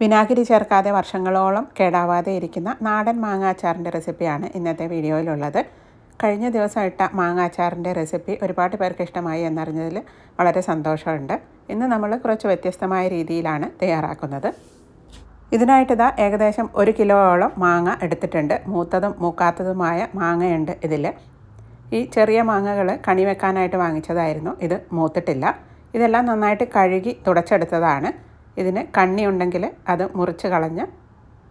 വിനാഗിരി ചേർക്കാതെ വർഷങ്ങളോളം കേടാവാതെ ഇരിക്കുന്ന നാടൻ മാങ്ങാച്ചാറിന്റെ റെസിപ്പിയാണ് ഇന്നത്തെ വീഡിയോയിലുള്ളത്. കഴിഞ്ഞ ദിവസം ഇട്ട മാങ്ങാച്ചാറിന്റെ റെസിപ്പി ഒരുപാട് പേർക്ക് ഇഷ്ടമായി എന്നറിഞ്ഞതിൽ വളരെ സന്തോഷമുണ്ട്. ഇന്ന് നമ്മൾ കുറച്ച് വ്യത്യസ്തമായ രീതിയിലാണ് തയ്യാറാക്കുന്നത്. ഇതിനായിട്ട് ഇതാ ഏകദേശം ഒരു കിലോയോളം മാങ്ങ എടുത്തിട്ടുണ്ട്. മൂത്തതും മൂക്കാത്തതുമായ മാങ്ങയുണ്ട് ഇതിൽ. ഈ ചെറിയ മാങ്ങകൾ കണി വെക്കാനായിട്ട് വാങ്ങിച്ചതായിരുന്നു. ഇത് മൂത്തിട്ടില്ല. ഇതെല്ലാം നന്നായിട്ട് കഴുകി തുടച്ചെടുത്തതാണ്. ഇതിന് കണ്ണി ഉണ്ടെങ്കിൽ അത് മുറിച്ച് കളഞ്ഞ്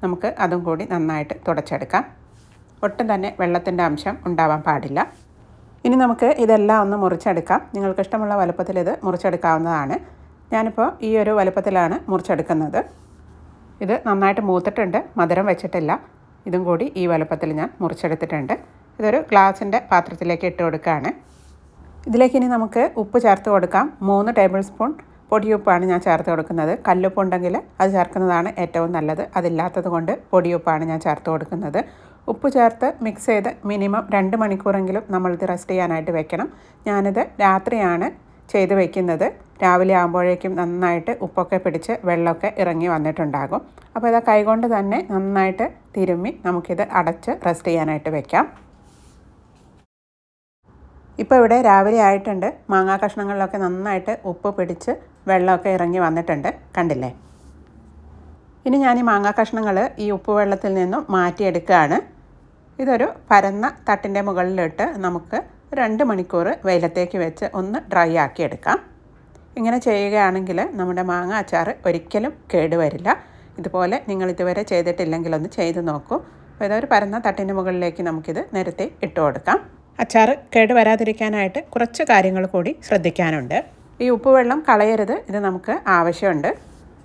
നമുക്ക് അതും കൂടി നന്നായിട്ട് തുടച്ചെടുക്കാം. ഒട്ടും തന്നെ വെള്ളത്തിന്റെ അംശം ഉണ്ടാവാൻ പാടില്ല. ഇനി നമുക്ക് ഇതെല്ലാം ഒന്ന് മുറിച്ചെടുക്കാം. നിങ്ങൾക്ക് ഇഷ്ടമുള്ള വലുപ്പത്തിൽ ഇത് മുറിച്ചെടുക്കാവുന്നതാണ്. ഞാനിപ്പോൾ ഈ ഒരു വലുപ്പത്തിലാണ് മുറിച്ചെടുക്കുന്നത്. ഇത് നന്നായിട്ട് മൂത്തിട്ടുണ്ട് മധുരം വെച്ചിട്ടില്ല. ഇതും കൂടി ഈ വലുപ്പത്തിൽ ഞാൻ മുറിച്ചെടുത്തിട്ടുണ്ട്. ഇതൊരു ഗ്ലാസിന്റെ പാത്രത്തിലേക്ക് ഇട്ട് കൊടുക്കുകയാണ്. ഇതിലേക്ക് ഇനി നമുക്ക് ഉപ്പ് ചേർത്ത് കൊടുക്കാം. മൂന്ന് ടേബിൾ സ്പൂൺ പൊടിയുപ്പാണ് ഞാൻ ചേർത്ത് കൊടുക്കുന്നത്. കല്ലുപ്പ് ഉണ്ടെങ്കിൽ അത് ചേർക്കുന്നതാണ് ഏറ്റവും നല്ലത്. അതില്ലാത്തത് കൊണ്ട് പൊടിയുപ്പാണ് ഞാൻ ചേർത്ത് കൊടുക്കുന്നത്. ഉപ്പ് ചേർത്ത് മിക്സ് ചെയ്ത് മിനിമം രണ്ട് മണിക്കൂറെങ്കിലും നമ്മളിത് റെസ്റ്റ് ചെയ്യാനായിട്ട് വെക്കണം. ഞാനിത് രാത്രിയാണ് ചെയ്ത് വെക്കുന്നത്. രാവിലെ ആകുമ്പോഴേക്കും നന്നായിട്ട് ഉപ്പൊക്കെ പിടിച്ച് വെള്ളമൊക്കെ ഇറങ്ങി വന്നിട്ടുണ്ടാകും. അപ്പോൾ ഇത് കൈകൊണ്ട് തന്നെ നന്നായിട്ട് തിരുമ്മി നമുക്കിത് അടച്ച് റെസ്റ്റ് ചെയ്യാനായിട്ട് വെക്കാം. ഇപ്പോൾ ഇവിടെ രാവിലെ ആയിട്ടുണ്ട്. മാങ്ങാ കഷ്ണങ്ങളിലൊക്കെ നന്നായിട്ട് ഉപ്പ് പിടിച്ച് വെള്ളമൊക്കെ ഇറങ്ങി വന്നിട്ടുണ്ട്. കണ്ടില്ലേ? ഇനി ഞാൻ ഈ മാങ്ങാ കഷ്ണങ്ങൾ ഈ ഉപ്പ് വെള്ളത്തിൽ നിന്നും മാറ്റിയെടുക്കുകയാണ്. ഇതൊരു പരന്ന തട്ടിന്റെ മുകളിലിട്ട് നമുക്ക് രണ്ട് മണിക്കൂർ വെയിലത്തേക്ക് വെച്ച് ഒന്ന് ഡ്രൈ ആക്കി എടുക്കാം ഇങ്ങനെ ചെയ്യുകയാണെങ്കിൽ നമ്മുടെ മാങ്ങ അച്ചാർ ഒരിക്കലും കേടുവരില്ല. ഇതുപോലെ നിങ്ങൾ ഇതുവരെ ചെയ്തിട്ടില്ലെങ്കിൽ ഒന്ന് ചെയ്ത് നോക്കൂ. അപ്പോൾ ഇതൊരു പരന്ന തട്ടിന്റെ മുകളിലേക്ക് നമുക്കിത് നിരത്തി ഇട്ട് കൊടുക്കാം. അച്ചാർ കേട് വരാതിരിക്കാനായിട്ട് കുറച്ച് കാര്യങ്ങൾ കൂടി ശ്രദ്ധിക്കാനുണ്ട്. ഈ ഉപ്പുവെള്ളം കളയരുത് ഇത് നമുക്ക് ആവശ്യമുണ്ട്.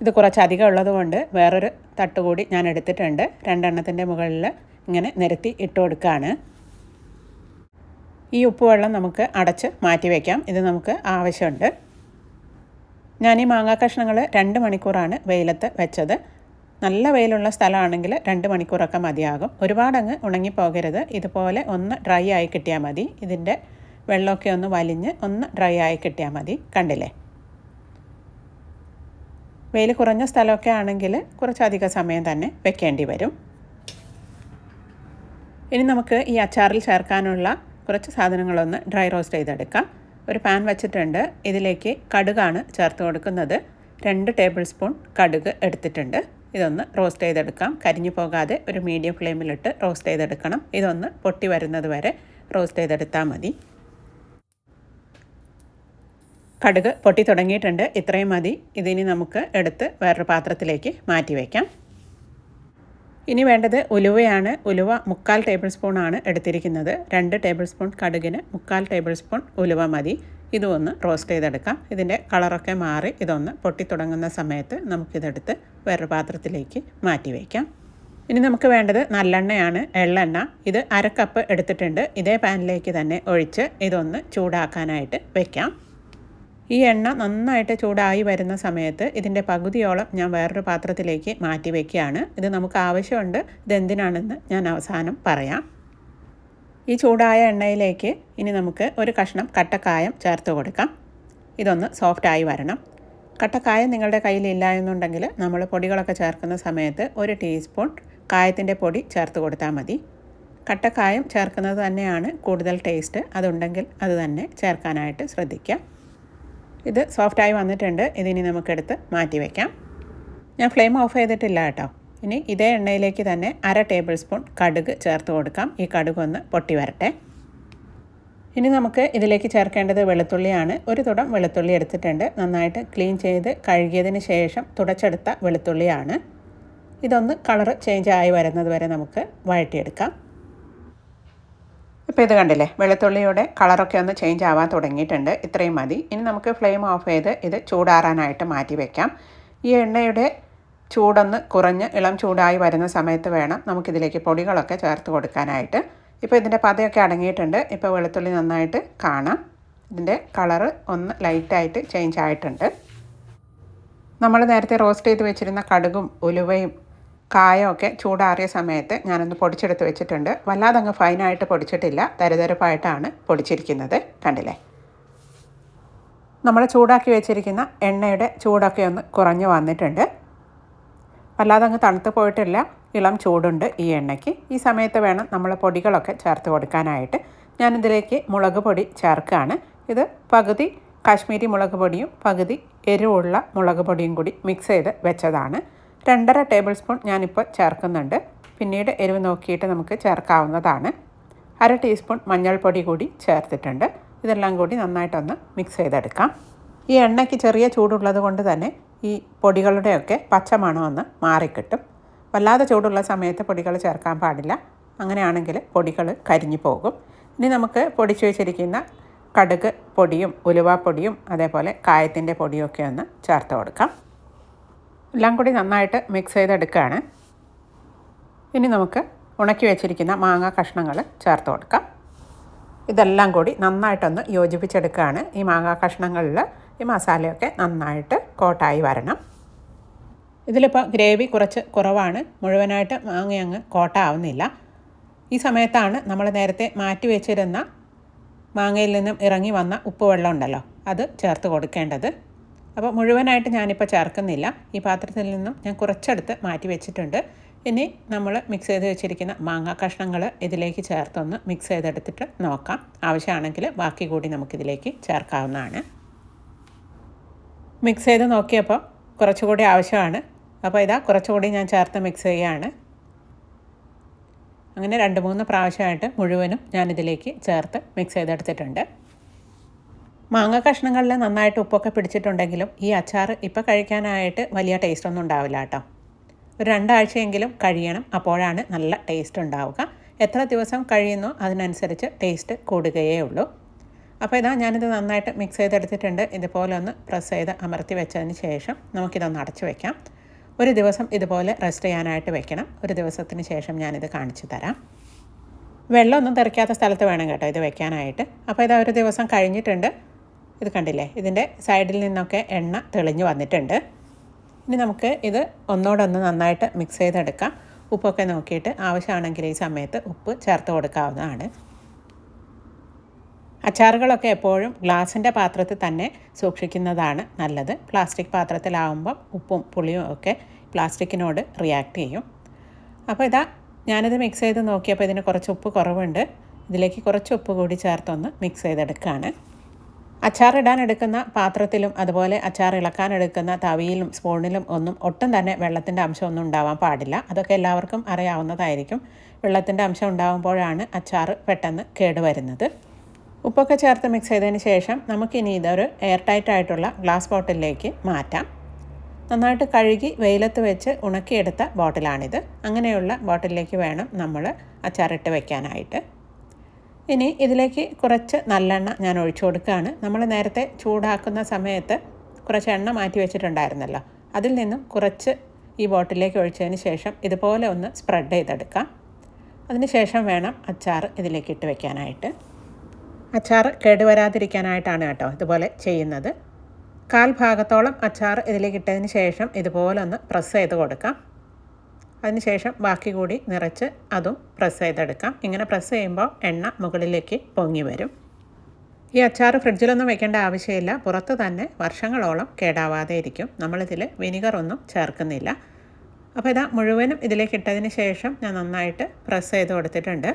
ഇത് കുറച്ച് അധികം ഉള്ളതുകൊണ്ട് വേറൊരു തട്ട് കൂടി ഞാൻ എടുത്തിട്ടുണ്ട്. രണ്ടെണ്ണത്തിന്റെ മുകളിൽ ഇങ്ങനെ നിരത്തി ഇട്ട് കൊടുക്കുകയാണ് ഈ ഉപ്പുവെള്ളം നമുക്ക് അടച്ച് മാറ്റി വയ്ക്കാം ഇത് നമുക്ക് ആവശ്യമുണ്ട്. ഞാൻ ഈ മാങ്ങാ കഷ്ണങ്ങൾ രണ്ട് മണിക്കൂറാണ് വെയിലത്ത് വെച്ചത്. നല്ല വെയിലുള്ള സ്ഥലമാണെങ്കിൽ രണ്ട് മണിക്കൂറൊക്കെ മതിയാകും. ഒരുപാടങ്ങ് ഉണങ്ങിപ്പോകരുത്. ഇതുപോലെ ഒന്ന് ഡ്രൈ ആയി കിട്ടിയാൽ മതി. ഇതിന്റെ വെള്ളമൊക്കെ ഒന്ന് വലിഞ്ഞ് ഒന്ന് ഡ്രൈ ആയി കിട്ടിയാൽ മതി. കണ്ടില്ലേ? വെയിൽ കുറഞ്ഞ സ്ഥലമൊക്കെ ആണെങ്കിൽ കുറച്ചധികം സമയം തന്നെ വെക്കേണ്ടി വരും. ഇനി നമുക്ക് ഈ അച്ചാറിൽ ചേർക്കാനുള്ള കുറച്ച് സാധനങ്ങളൊന്ന് ഡ്രൈ റോസ്റ്റ് ചെയ്തെടുക്കാം. ഒരു പാൻ വെച്ചിട്ടുണ്ട്. ഇതിലേക്ക് കടുകാണ് ചേർത്ത് കൊടുക്കുന്നത്. രണ്ട് ടേബിൾ സ്പൂൺ കടുക് എടുത്തിട്ടുണ്ട്. ഇതൊന്ന് റോസ്റ്റ് ചെയ്തെടുക്കാം. കരിഞ്ഞു പോകാതെ ഒരു മീഡിയം ഫ്ലെയിമിലിട്ട് റോസ്റ്റ് ചെയ്തെടുക്കണം. ഇതൊന്ന് പൊട്ടി വരുന്നത് വരെ റോസ്റ്റ് ചെയ്തെടുത്താൽ മതി. കടുക് പൊട്ടി തുടങ്ങിയിട്ടുണ്ട്. ഇത്രയും മതി. ഇതിനി നമുക്ക് എടുത്ത് വേറൊരു പാത്രത്തിലേക്ക് മാറ്റി വയ്ക്കാം ഇനി വേണ്ടത് ഉലുവയാണ്. ഉലുവ മുക്കാൽ ടേബിൾ സ്പൂണാണ് എടുത്തിരിക്കുന്നത്. രണ്ട് ടേബിൾ സ്പൂൺ കടുകിന് മുക്കാൽ ടേബിൾ സ്പൂൺ ഉലുവ മതി. ഇതും ഒന്ന് റോസ്റ്റ് ചെയ്തെടുക്കാം. ഇതിന്റെ കളറൊക്കെ മാറി ഇതൊന്ന് പൊട്ടി തുടങ്ങുന്ന സമയത്ത് നമുക്കിതെടുത്ത് വേറൊരു പാത്രത്തിലേക്ക് മാറ്റി വയ്ക്കാം ഇനി നമുക്ക് വേണ്ടത് നല്ലെണ്ണയാണ്. എള്ളെണ്ണ. ഇത് അര കപ്പ് എടുത്തിട്ടുണ്ട്. ഇതേ പാനിലേക്ക് തന്നെ ഒഴിച്ച് ഇതൊന്ന് ചൂടാക്കാനായിട്ട് വെക്കാം. ഈ എണ്ണ നന്നായിട്ട് ചൂടായി വരുന്ന സമയത്ത് ഇതിന്റെ പകുതിയോളം ഞാൻ വേറൊരു പാത്രത്തിലേക്ക് മാറ്റി വയ്ക്കുകയാണ് ഇത് നമുക്ക് ആവശ്യമുണ്ട്. ഇതെന്തിനാണെന്ന് ഞാൻ അവസാനം പറയാം. ഈ ചൂടായ എണ്ണയിലേക്ക് ഇനി നമുക്ക് ഒരു കഷ്ണം കട്ടക്കായം ചേർത്ത് കൊടുക്കാം. ഇതൊന്ന് സോഫ്റ്റായി വരണം. കട്ടക്കായം നിങ്ങളുടെ കയ്യിലില്ല എന്നുണ്ടെങ്കിൽ നമ്മൾ പൊടികളൊക്കെ ചേർക്കുന്ന സമയത്ത് ഒരു ടീസ്പൂൺ കായത്തിന്റെ പൊടി ചേർത്ത് കൊടുത്താൽ മതി. കട്ടക്കായം ചേർക്കുന്നത് തന്നെയാണ് കൂടുതൽ ടേസ്റ്റ് അതുണ്ടെങ്കിൽ അത് തന്നെ ചേർക്കാനായിട്ട് ശ്രദ്ധിക്കുക ഇത് സോഫ്റ്റായി വന്നിട്ടുണ്ട്. ഇതിനി നമുക്കെടുത്ത് മാറ്റി വയ്ക്കാം ഞാൻ ഫ്ലെയിം ഓഫ് ചെയ്തിട്ടില്ല കേട്ടോ. ഇനി ഇതേ എണ്ണയിലേക്ക് തന്നെ അര ടേബിൾ സ്പൂൺ കടുക് ചേർത്ത് കൊടുക്കാം. ഈ കടുക് ഒന്ന് പൊട്ടി വരട്ടെ. ഇനി നമുക്ക് ഇതിലേക്ക് ചേർക്കേണ്ടത് വെളുത്തുള്ളിയാണ്. ഒരു തുടം വെളുത്തുള്ളി എടുത്തിട്ടുണ്ട്. നന്നായിട്ട് ക്ലീൻ ചെയ്ത് കഴുകിയതിന് ശേഷം തുടച്ചെടുത്ത വെളുത്തുള്ളിയാണ്. ഇതൊന്ന് കളറ് ചേഞ്ച് ആയി വരുന്നത് വരെ നമുക്ക് വഴറ്റിയെടുക്കാം. ഇപ്പോൾ ഇത് കണ്ടില്ലേ? വെളുത്തുള്ളിയുടെ കളറൊക്കെ ഒന്ന് ചേഞ്ച് ആവാൻ തുടങ്ങിയിട്ടുണ്ട്. ഇത്രയും മതി. ഇനി നമുക്ക് ഫ്ലെയിം ഓഫ് ചെയ്ത് ഇത് ചൂടാറാനായിട്ട് മാറ്റി വയ്ക്കാം ഈ എണ്ണയുടെ ചൂടൊന്ന് കുറഞ്ഞ് ഇളം ചൂടായി വരുന്ന സമയത്ത് വേണം നമുക്കിതിലേക്ക് പൊടികളൊക്കെ ചേർത്ത് കൊടുക്കാനായിട്ട്. ഇപ്പോൾ ഇതിന്റെ പതയൊക്കെ അടങ്ങിയിട്ടുണ്ട്. ഇപ്പോൾ വെളുത്തുള്ളി നന്നായിട്ട് കാണാം. ഇതിന്റെ കളറ് ഒന്ന് ലൈറ്റായിട്ട് ചേഞ്ച് ആയിട്ടുണ്ട്. നമ്മൾ നേരത്തെ റോസ്റ്റ് ചെയ്ത് വെച്ചിരുന്ന കടുകും ഉലുവയും കായമൊക്കെ ചൂടാറിയ സമയത്ത് ഞാനൊന്ന് പൊടിച്ചെടുത്ത് വെച്ചിട്ടുണ്ട്. വല്ലാതെ അങ്ങ് ഫൈനായിട്ട് പൊടിച്ചിട്ടില്ല. തരതരപ്പായിട്ടാണ് പൊടിച്ചിരിക്കുന്നത്. കണ്ടില്ലേ? നമ്മൾ ചൂടാക്കി വെച്ചിരിക്കുന്ന എണ്ണയുടെ ചൂടൊക്കെ ഒന്ന് കുറഞ്ഞു വന്നിട്ടുണ്ട്. വല്ലാതെ അങ്ങ് തണുത്ത് പോയിട്ടില്ല. ഇളം ചൂടുണ്ട് ഈ എണ്ണയ്ക്ക്. ഈ സമയത്ത് വേണം നമ്മൾ പൊടികളൊക്കെ ചേർത്ത് കൊടുക്കാനായിട്ട്. ഞാനിതിലേക്ക് മുളക് പൊടി ചേർക്കുകയാണ്. ഇത് പകുതി കാശ്മീരി മുളക് പൊടിയും പകുതി എരിവുള്ള മുളക് പൊടിയും കൂടി മിക്സ് ചെയ്ത് വെച്ചതാണ്. രണ്ടര ടേബിൾ സ്പൂൺ ഞാനിപ്പോൾ ചേർക്കുന്നുണ്ട്. പിന്നീട് എരിവ് നോക്കിയിട്ട് നമുക്ക് ചേർക്കാവുന്നതാണ്. അര ടീസ്പൂൺ മഞ്ഞൾപ്പൊടി കൂടി ചേർത്തിട്ടുണ്ട്. ഇതെല്ലാം കൂടി നന്നായിട്ടൊന്ന് മിക്സ് ചെയ്തെടുക്കാം. ഈ എണ്ണയ്ക്ക് ചെറിയ ചൂടുള്ളത് കൊണ്ട് തന്നെ ഈ പൊടികളുടെയൊക്കെ പച്ചമണമെന്ന് മാറിക്കിട്ടും. വല്ലാതെ ചൂടുള്ള സമയത്ത് പൊടികൾ ചേർക്കാൻ പാടില്ല. അങ്ങനെയാണെങ്കിൽ പൊടികൾ കരിഞ്ഞു പോകും. ഇനി നമുക്ക് പൊടിച്ചു വെച്ചിരിക്കുന്ന കടുക് പൊടിയും ഉലുവാപ്പൊടിയും അതേപോലെ കായത്തിന്റെ പൊടിയൊക്കെ ഒന്ന് ചേർത്ത് കൊടുക്കാം. എല്ലാം കൂടി നന്നായിട്ട് മിക്സ് ചെയ്തെടുക്കുകയാണ്. ഇനി നമുക്ക് ഉണക്കി വെച്ചിരിക്കുന്ന മാങ്ങ കഷ്ണങ്ങൾ ചേർത്ത് കൊടുക്കാം. ഇതെല്ലാം കൂടി നന്നായിട്ടൊന്ന് യോജിപ്പിച്ചെടുക്കുകയാണ് ഈ മാങ്ങ കഷ്ണങ്ങളിൽ ഈ മസാലയൊക്കെ നന്നായിട്ട് കോട്ടായി വരണം. ഇതിലിപ്പോൾ ഗ്രേവി കുറച്ച് കുറവാണ്. മുഴുവനായിട്ട് മാങ്ങ അങ്ങ് കോട്ടാവുന്നില്ല. ഈ സമയത്താണ് നമ്മൾ നേരത്തെ മാറ്റി വെച്ചിരുന്ന മാങ്ങയിൽ നിന്നും ഇറങ്ങി വന്ന ഉപ്പ് വെള്ളം ഉണ്ടല്ലോ അത് ചേർത്ത് കൊടുക്കേണ്ടത്. അപ്പോൾ മുഴുവനായിട്ട് ഞാനിപ്പോൾ ചേർക്കുന്നില്ല. ഈ പാത്രത്തിൽ നിന്നും ഞാൻ കുറച്ചെടുത്ത് മാറ്റി വെച്ചിട്ടുണ്ട്. ഇനി നമ്മൾ മിക്സ് ചെയ്ത് വെച്ചിരിക്കുന്ന മാങ്ങ കഷ്ണങ്ങൾ ഇതിലേക്ക് ചേർത്തൊന്ന് മിക്സ് ചെയ്തെടുത്തിട്ട് നോക്കാം. ആവശ്യമാണെങ്കിൽ ബാക്കി കൂടി നമുക്കിതിലേക്ക് ചേർക്കാവുന്നതാണ്. മിക്സ് ചെയ്ത് നോക്കിയപ്പോൾ കുറച്ചുകൂടി ആവശ്യമാണ്. അപ്പോൾ ഇതാ കുറച്ചുകൂടി ഞാൻ ചേർത്ത് മിക്സ് ചെയ്യുകയാണ്. അങ്ങനെ രണ്ട് മൂന്ന് പ്രാവശ്യമായിട്ട് മുഴുവനും ഞാനിതിലേക്ക് ചേർത്ത് മിക്സ് ചെയ്തെടുത്തിട്ടുണ്ട്. മാങ്ങ കഷ്ണങ്ങളിൽ നന്നായിട്ട് ഉപ്പൊക്കെ പിടിച്ചിട്ടുണ്ടെങ്കിലും ഈ അച്ചാർ ഇപ്പോൾ കഴിക്കാനായിട്ട് വലിയ ടേസ്റ്റ് ഒന്നും ഉണ്ടാവില്ല കേട്ടോ. ഒരു രണ്ടാഴ്ചയെങ്കിലും കഴിയണം അപ്പോഴാണ് നല്ല ടേസ്റ്റ് ഉണ്ടാവുക. എത്ര ദിവസം കഴിയുന്നോ അതിനനുസരിച്ച് ടേസ്റ്റ് കൂടുകയേ ഉള്ളൂ. അപ്പോൾ ഇതാ ഞാനിത് നന്നായിട്ട് മിക്സ് ചെയ്തെടുത്തിട്ടുണ്ട്. ഇതുപോലെ ഒന്ന് പ്രസ് ചെയ്ത് അമർത്തി വെച്ചതിന് ശേഷം നമുക്കിതൊന്ന് അടച്ചു വെക്കാം. ഒരു ദിവസം ഇതുപോലെ റെസ്റ്റ് ചെയ്യാനായിട്ട് വെക്കണം. ഒരു ദിവസത്തിന് ശേഷം ഞാനിത് കാണിച്ചു തരാം. വെള്ളമൊന്നും തെറിക്കാത്ത സ്ഥലത്ത് വേണം കേട്ടോ ഇത് വെക്കാനായിട്ട്. അപ്പോൾ ഇതാ ഒരു ദിവസം കഴിഞ്ഞിട്ടുണ്ട്. ഇത് കണ്ടില്ലേ? ഇതിന്റെ സൈഡിൽ നിന്നൊക്കെ എണ്ണ തെളിഞ്ഞു വന്നിട്ടുണ്ട്. ഇനി നമുക്ക് ഇത് ഒന്നോടൊന്ന് നന്നായിട്ട് മിക്സ് ചെയ്തെടുക്കാം. ഉപ്പൊക്കെ നോക്കിയിട്ട് ആവശ്യമാണെങ്കിൽ ഈ സമയത്ത് ഉപ്പ് ചേർത്ത് കൊടുക്കാവുന്നതാണ്. അച്ചാറുകളൊക്കെ എപ്പോഴും ഗ്ലാസിന്റെ പാത്രത്തിൽ തന്നെ സൂക്ഷിക്കുന്നതാണ് നല്ലത്. പ്ലാസ്റ്റിക് പാത്രത്തിലാവുമ്പം ഉപ്പും പുളിയും ഒക്കെ പ്ലാസ്റ്റിക്കിനോട് റിയാക്ട് ചെയ്യും. അപ്പോൾ ഇതാ ഞാനിത് മിക്സ് ചെയ്ത് നോക്കിയപ്പോൾ ഇതിന് കുറച്ച് ഉപ്പ് കുറവുണ്ട്. ഇതിലേക്ക് കുറച്ച് ഉപ്പ് കൂടി ചേർത്തൊന്ന് മിക്സ് ചെയ്തെടുക്കുകയാണ്. അച്ചാർ ഇടാൻ എടുക്കുന്ന പാത്രത്തിലും അതുപോലെ അച്ചാർ ഇളക്കാൻ എടുക്കുന്ന തവിയിലും സ്പൂണിലും ഒന്നും ഒട്ടും തന്നെ വെള്ളത്തിന്റെ അംശമൊന്നും ഉണ്ടാവാൻ പാടില്ല. അതൊക്കെ എല്ലാവർക്കും അറിയാവുന്നതായിരിക്കും. വെള്ളത്തിന്റെ അംശം ഉണ്ടാകുമ്പോഴാണ് അച്ചാർ പെട്ടെന്ന് കേടുവരുന്നത്. ഉപ്പൊക്കെ ചേർത്ത് മിക്സ് ചെയ്തതിന് ശേഷം നമുക്കിനി ഇതൊരു എയർ ടൈറ്റ് ആയിട്ടുള്ള ഗ്ലാസ് ബോട്ടിലേക്ക് മാറ്റാം. നന്നായിട്ട് കഴുകി വെയിലത്ത് വെച്ച് ഉണക്കിയെടുത്ത ബോട്ടിലാണിത് അങ്ങനെയുള്ള ബോട്ടിലേക്ക് വേണം നമ്മൾ അച്ചാറിട്ട് വെക്കാനായിട്ട്. ഇനി ഇതിലേക്ക് കുറച്ച് നല്ലെണ്ണ ഞാൻ ഒഴിച്ചു കൊടുക്കുകയാണ്. നമ്മൾ നേരത്തെ ചൂടാക്കുന്ന സമയത്ത് കുറച്ച് എണ്ണ മാറ്റി വെച്ചിട്ടുണ്ടായിരുന്നല്ലോ. അതിൽ നിന്നും കുറച്ച് ഈ ബോട്ടിലേക്ക് ഒഴിച്ചതിന് ശേഷം ഇതുപോലെ ഒന്ന് സ്പ്രെഡ് ചെയ്തെടുക്കാം. അതിന് ശേഷം വേണം അച്ചാർ ഇതിലേക്ക് ഇട്ട് വെക്കാനായിട്ട്. അച്ചാർ കേടുവരാതിരിക്കാനായിട്ടാണ് കേട്ടോ ഇതുപോലെ ചെയ്യുന്നത്. കാൽ ഭാഗത്തോളം അച്ചാർ ഇതിലേക്ക് ഇട്ടതിന് ശേഷം ഇതുപോലെ ഒന്ന് പ്രസ് ചെയ്ത് കൊടുക്കാം. അതിനുശേഷം ബാക്കി കൂടി നിറച്ച് അതും പ്രസ് ചെയ്തെടുക്കാം. ഇങ്ങനെ പ്രസ് ചെയ്യുമ്പോൾ എണ്ണ മുകളിലേക്ക് പൊങ്ങി വരും. ഈ അച്ചാർ ഫ്രിഡ്ജിലൊന്നും വെക്കേണ്ട ആവശ്യമില്ല. പുറത്ത് തന്നെ വർഷങ്ങളോളം കേടാവാതെ ഇരിക്കും. നമ്മളിതിൽ വിനിഗർ ഒന്നും ചേർക്കുന്നില്ല. അപ്പോൾ ഇതാ മുഴുവനും ഇതിലേക്ക് ഇട്ടതിന് ശേഷം ഞാൻ നന്നായിട്ട് പ്രസ് ചെയ്ത് കൊടുത്തിട്ടുണ്ട്.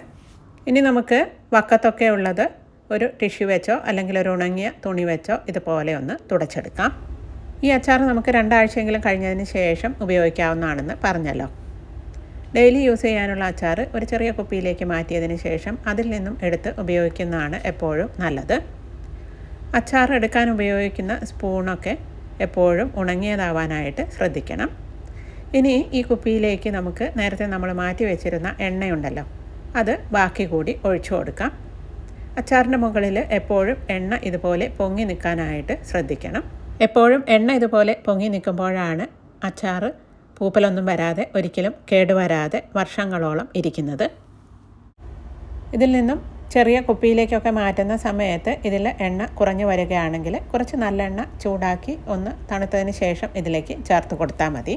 ഇനി നമുക്ക് വക്കത്തൊക്കെ ഉള്ളത് ഒരു ടിഷ്യൂ വെച്ചോ അല്ലെങ്കിൽ ഒരു ഉണങ്ങിയ തുണി വെച്ചോ ഇതുപോലെ ഒന്ന് തുടച്ചെടുക്കാം. ഈ അച്ചാർ നമുക്ക് രണ്ടാഴ്ചയെങ്കിലും കഴിഞ്ഞതിന് ശേഷം ഉപയോഗിക്കാവുന്നതാണെന്ന് പറഞ്ഞല്ലോ. ഡെയിലി യൂസ് ചെയ്യാനുള്ള അച്ചാർ ഒരു ചെറിയ കുപ്പിയിലേക്ക് മാറ്റിയതിന് ശേഷം അതിൽ നിന്നും എടുത്ത് ഉപയോഗിക്കുന്നതാണ് എപ്പോഴും നല്ലത്. അച്ചാർ എടുക്കാൻ ഉപയോഗിക്കുന്ന സ്പൂണൊക്കെ എപ്പോഴും ഉണങ്ങിയതാവാനായിട്ട് ശ്രദ്ധിക്കണം. ഇനി ഈ കുപ്പിയിലേക്ക് നമുക്ക് നേരത്തെ നമ്മൾ മാറ്റി വെച്ചിരുന്ന എണ്ണയുണ്ടല്ലോ അത് ബാക്കി കൂടി ഒഴിച്ചു കൊടുക്കാം. അച്ചാറിന്റെ മുകളിൽ എപ്പോഴും എണ്ണ ഇതുപോലെ പൊങ്ങി നിൽക്കാനായിട്ട് ശ്രദ്ധിക്കണം. എപ്പോഴും എണ്ണ ഇതുപോലെ പൊങ്ങി നിൽക്കുമ്പോഴാണ് അച്ചാർ പൂപ്പലൊന്നും വരാതെ ഒരിക്കലും കേടുവരാതെ വർഷങ്ങളോളം ഇരിക്കുന്നത്. ഇതിൽ നിന്നും ചെറിയ കുപ്പിയിലേക്കൊക്കെ മാറ്റുന്ന സമയത്ത് ഇതിൽ എണ്ണ കുറഞ്ഞു വരികയാണെങ്കിൽ കുറച്ച് നല്ലെണ്ണ ചൂടാക്കി ഒന്ന് തണുത്തതിന് ശേഷം ഇതിലേക്ക് ചേർത്ത് കൊടുത്താൽ മതി.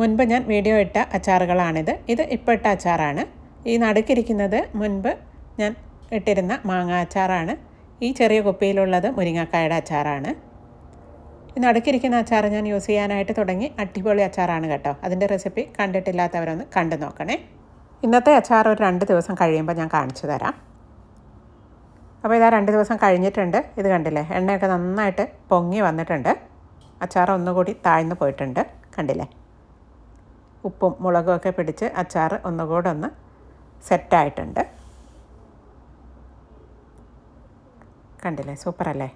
മുൻപ് ഞാൻ വീഡിയോ ഇട്ട അച്ചാറുകളാണിത്. ഇത് ഇപ്പോൾ ഇട്ട അച്ചാറാണ്. ഈ നടുക്കിരിക്കുന്നത് മുൻപ് ഞാൻ ഇട്ടിരുന്ന മാങ്ങ അച്ചാറാണ്. ഈ ചെറിയ കുപ്പിയിലുള്ളത് മുരിങ്ങക്കായുടെ അച്ചാറാണ്. ഈ നടുക്കിരിക്കുന്ന അച്ചാർ ഞാൻ യൂസ് ചെയ്യാനായിട്ട് തുടങ്ങി. അടിപൊളി അച്ചാറാണ് കേട്ടോ. അതിന്റെ റെസിപ്പി കണ്ടിട്ടില്ലാത്തവരൊന്ന് കണ്ടു നോക്കണേ. ഇന്നത്തെ അച്ചാർ ഒരു രണ്ട് ദിവസം കഴിയുമ്പോൾ ഞാൻ കാണിച്ചു തരാം. അപ്പോൾ ഇതാ രണ്ട് ദിവസം കഴിഞ്ഞിട്ടുണ്ട്. ഇത് കണ്ടില്ലേ? എണ്ണയൊക്കെ നന്നായിട്ട് പൊങ്ങി വന്നിട്ടുണ്ട്. അച്ചാർ ഒന്നുകൂടി താഴ്ന്നു പോയിട്ടുണ്ട്. കണ്ടില്ലേ? ഉപ്പും മുളകും ഒക്കെ പിടിച്ച് അച്ചാർ ഒന്നുകൂടെ ഒന്ന് സെറ്റായിട്ടുണ്ട്. കണ്ടില്ലേ? സൂപ്പറല്ലേ?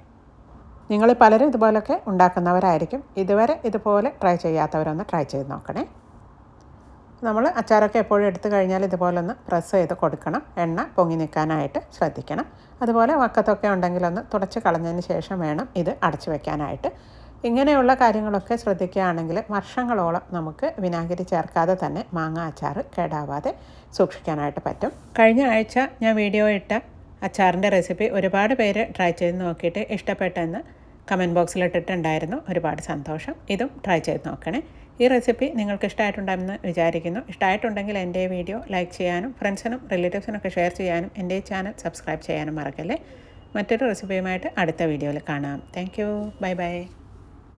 നിങ്ങൾ പലരും ഇതുപോലൊക്കെ ഉണ്ടാക്കുന്നവരായിരിക്കും. ഇതുവരെ ഇതുപോലെ ട്രൈ ചെയ്യാത്തവരൊന്ന് ട്രൈ ചെയ്ത് നോക്കണേ. നമ്മൾ അച്ചാറൊക്കെ എപ്പോഴും എടുത്തു കഴിഞ്ഞാൽ ഇതുപോലൊന്ന് പ്രസ് ചെയ്ത് കൊടുക്കണം. എണ്ണ പൊങ്ങി നിൽക്കാനായിട്ട് ശ്രദ്ധിക്കണം. അതുപോലെ വക്കത്തൊക്കെ ഉണ്ടെങ്കിലൊന്ന് തുടച്ച് കളഞ്ഞതിന് ശേഷം വേണം ഇത് അടച്ചു വെക്കാനായിട്ട്. ഇങ്ങനെയുള്ള കാര്യങ്ങളൊക്കെ ശ്രദ്ധിക്കുകയാണെങ്കിൽ വർഷങ്ങളോളം നമുക്ക് വിനാഗിരി ചേർക്കാതെ തന്നെ മാങ്ങ അച്ചാർ കേടാവാതെ സൂക്ഷിക്കാനായിട്ട് പറ്റും. കഴിഞ്ഞ ആഴ്ച ഞാൻ വീഡിയോ ഇട്ട അച്ചാറിന്റെ റെസിപ്പി ഒരുപാട് പേര് ട്രൈ ചെയ്ത് നോക്കിയിട്ട് ഇഷ്ടപ്പെട്ടെന്ന് കമന്റ് ബോക്സിൽ ഇട്ടിട്ടുണ്ടായിരുന്നു. ഒരുപാട് സന്തോഷം. ഇതും ട്രൈ ചെയ്ത് നോക്കണേ. ഈ റെസിപ്പി നിങ്ങൾക്ക് ഇഷ്ടമായിട്ടുണ്ടാകുമെന്ന് വിചാരിക്കുന്നു. ഇഷ്ടമായിട്ടുണ്ടെങ്കിൽ എന്റെ വീഡിയോ ലൈക്ക് ചെയ്യാനും ഫ്രണ്ട്സിനും റിലേറ്റീവ്സിനൊക്കെ ഷെയർ ചെയ്യാനും എന്റെ ചാനൽ സബ്സ്ക്രൈബ് ചെയ്യാനും മറക്കല്ലേ. മറ്റൊരു റെസിപ്പിയുമായിട്ട് അടുത്ത വീഡിയോയിൽ കാണാം. Thank bye bye